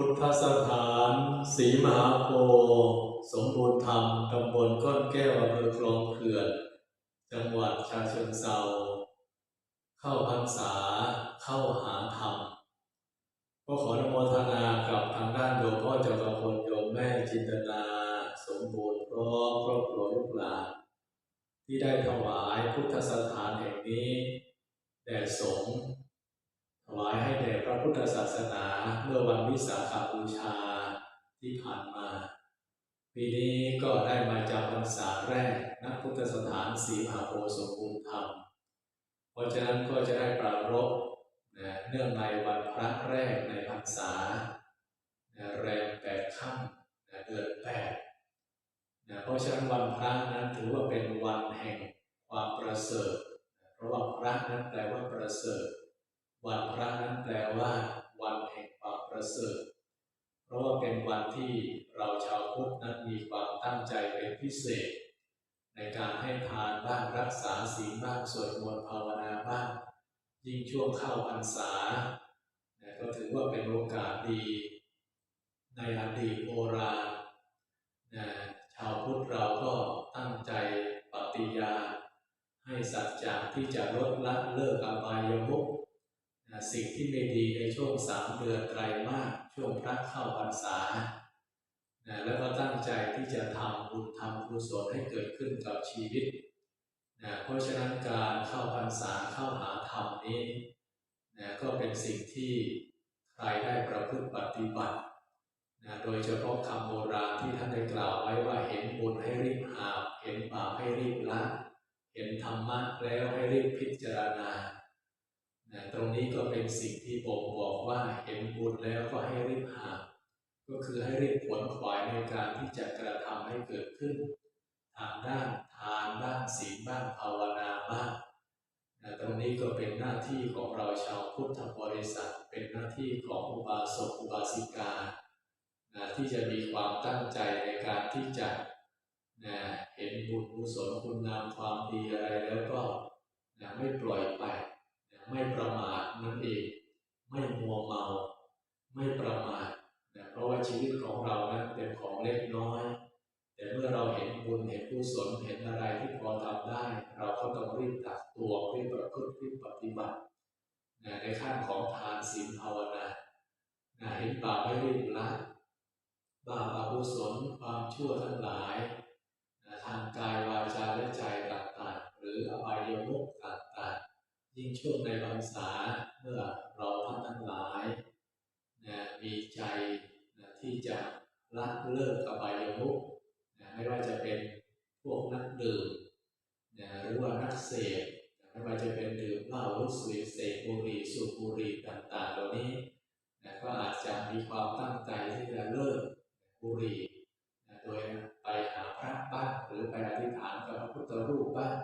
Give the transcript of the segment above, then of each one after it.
พุทธสถานศรีมหาโพธิ์สมบูรณ์ธรรมตำบลก้อนแก้วอำเภอคลองเขื่อน จังหวัดชาเชิงเทราเข้าพรรษาเข้าหาธรรม ก็ขออนุโมทนากับทางด้านโยมพ่อจักรพลโยมแม่จินตนา สมบูรณ์พร้อมครอบครัวลูกหลานที่ได้ถวายพุทธสถานแห่งนี้ แด่สงฆ์ ให้แด่พระพุทธศาสนาเมื่อวันวิสาขบูชาที่ผ่านมาปีนี้ก็ได้มาจากพรรษาแรกณพุทธสถานศรีมหาโพสมบูรณ์ธรรม เพราะฉะนั้นก็จะได้ปรารภนะเนื่องในวันพระแรกในพรรษาแรมแปดค่ำนะเดือนแปดนะเพราะฉะนั้นวันพระนั้นถือว่าเป็นวันแห่งความประเสริฐ เพราะว่าพระนั้นแปลว่าประเสริฐ วันพระนั้นแปลว่า วันแห่งความประเสริฐ เพราะว่าเป็นวันที่เราชาวพุทธนั้นมีความตั้งใจเป็นพิเศษ ในการให้ทานบ้างรักษาศีลบ้างสวดมนต์ภาวนาบ้าง ยิ่งช่วงเข้าพรรษาก็ถือว่าเป็นโอกาสดี ในอดีตโบราณนะชาวพุทธเราก็ตั้งใจปฏิญาณให้สัจจะที่จะลดละเลิกอบายมุข สิ่งที่ไม่ดีในช่วงสามเดือนไตรมาสช่วงพระเข้าพรรษาแล้วก็ตั้งใจที่จะทำบุญทำกุศลให้เกิดขึ้นกับชีวิตนะเพราะฉะนั้นการเข้าพรรษาเข้าหาธรรมนี้นะก็เป็นสิ่งที่ใครได้ประพฤติปฏิบัตินะโดยเฉพาะคำโบราณที่ท่านได้กล่าวไว้ว่าเห็นบุญให้รีบหาเห็นบาปให้รีบละ เห็นธรรมะแล้วให้รีบพิจารณา นะตรงนี้ก็เป็นสิ่งที่บ่งบอกว่าเห็นบุญแล้วก็ให้รีบหา ก็คือให้รีบขวนขวายในการที่จะกระทำให้เกิดขึ้น ทางด้านทานบ้างศีลบ้างภาวนาบ้างนะตรงนี้ก็เป็นหน้าที่ของเราชาวพุทธบริษัท เป็นหน้าที่ของอุบาสกอุบาสิกานะที่จะมีความตั้งใจในการที่จะนะเห็นบุญกุศลคุณงามความดีอะไรแล้วก็นะไม่ปล่อยไป ไม่ประมาทนั่นเอง ไม่มัวเมา ไม่ประมาทนะเพราะว่าชีวิตของเรานั้น เล็กน้อย แต่เมื่อเราเห็นบุญเห็นกุศลเห็นอะไรที่พอทำได้ เราก็ต้องรีบตักตัวรีบประพฤติรีบปฏิบัติในขั้นของทานศีลภาวนาเห็นบาปไม่รีบละบาปอกุศลความชั่วทั้งหลายทางกายวาจาและใจต่างๆหรืออบายมุขต่างๆยิ่งช่วงในพรรษาเมื่อเราท่านทั้งหลายนะมีใจนะที่จะ ละเลิกอบายมุขนะไม่ว่าจะเป็นพวกนักดื่มนะหรือว่านักเสพไม่ว่าจะเป็นดื่มเหล้าลุสุยเสพบุหรี่สูบบุหรี่ต่างๆ เหล่านี้นะก็อาจจะมีความตั้งใจที่จะเลิกบุหรี่นะโดยไปหาพระบ้างหรือไปอธิษฐานกับพระพุทธรูปบ้าง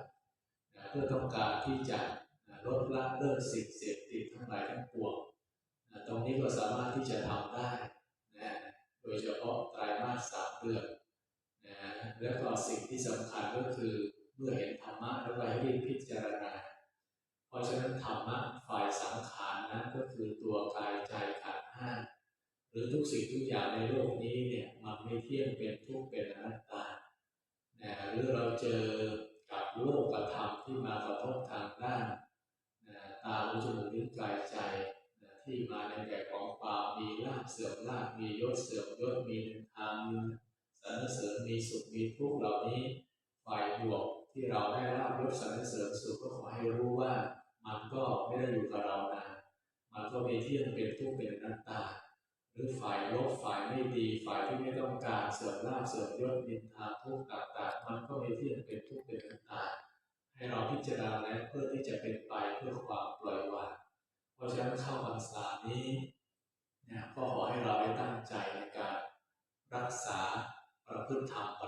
นะเพื่อต้องการที่จะลดละเลิกสิ่งเสพติดทั้งหลายทั้งปวงนะตรงนี้ก็สามารถที่จะทำได้ โดยเฉพาะไตรมาสสามเดือนนะแล้วก็สิ่งที่สำคัญก็คือเมื่อเห็นธรรมะแล้วก็ให้พิจารณา เพราะฉะนั้นธรรมะฝ่ายสังขารนั้นก็คือตัวกายใจขันธ์ห้าหรือทุกสิ่งทุกอย่างในโลกนี้เนี่ยมันไม่เที่ยงเป็นทุกเป็นอนัตตานะหรือเราเจอกับโลกกับธรรมที่มากระทบทางด้านนะตาหูจมูกลิ้นกายใจนะที่มาในแบบ มีลาภเสื่อมลาภมียศเสื่อมยศมีนทามีสรรเสริญมีสุขมีทุกข์เหล่านี้ฝ่ายบวกที่เราได้ลาภยศสรรเสริญสุขก็ขอให้รู้ว่ามันก็ไม่ได้อยู่กับเรานานมันก็มีเที่ยงเป็นทุกข์เป็นนัตตา หรือฝ่ายลบฝ่ายไม่ดีฝ่ายที่ไม่ต้องการเสื่อมลาภเสื่อมยศนินทาทุกข์ต่างๆมันก็มีเที่ยงเป็นทุกข์เป็นนัตตา ให้เราพิจารณาแล้วเพื่อที่จะเป็นไปเพื่อความปล่อยวางเพราะฉะนั้นเข้าพรรษานี้นะก็ขอให้เรักษาประพฤติธรรมป